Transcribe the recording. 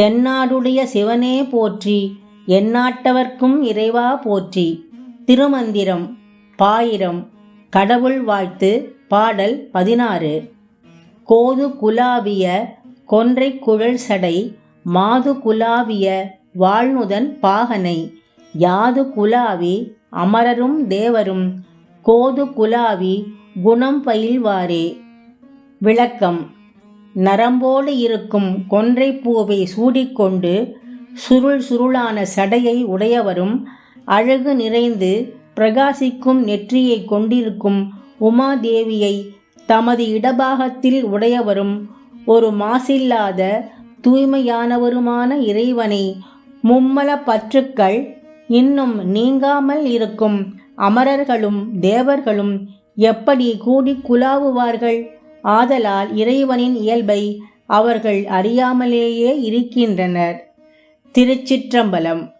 தென்னாடுடைய சிவனே போற்றி எந்நாட்டவர்க்கும் இறைவா போற்றி. திருமந்திரம் பாயிரம் கடவுள் வாழ்த்து பாடல் பதினாறு. கோது குலாவிய கொன்றை குழல் சடை மாது குலாவிய வாழ்நுதன் பாகனை. யாது குலாவி அமரரும் தேவரும். கோது குலாவி குணம் பயில்வாரே. விளக்கம் நரம்போடு இருக்கும் கொன்றை பூவை சூடிக்கொண்டு சுருள் சுருளான சடையை உடையவரும் அழகு நிறைந்து பிரகாசிக்கும் நெற்றியை கொண்டிருக்கும் உமாதேவியை தமது இடபாகத்தில் உடையவரும் ஒரு மாசில்லாத தூய்மையானவருமான இறைவனை மும்மல பற்றுக்கள் இன்னும் நீங்காமல் இருக்கும் அமரர்களும் தேவர்களும் எப்படி கூடி குலாவுவார்கள் ஆதலால் இறைவனின் இயல்பை அவர்கள் அறியாமலேயே இருக்கின்றனர். திருச்சிற்றம்பலம்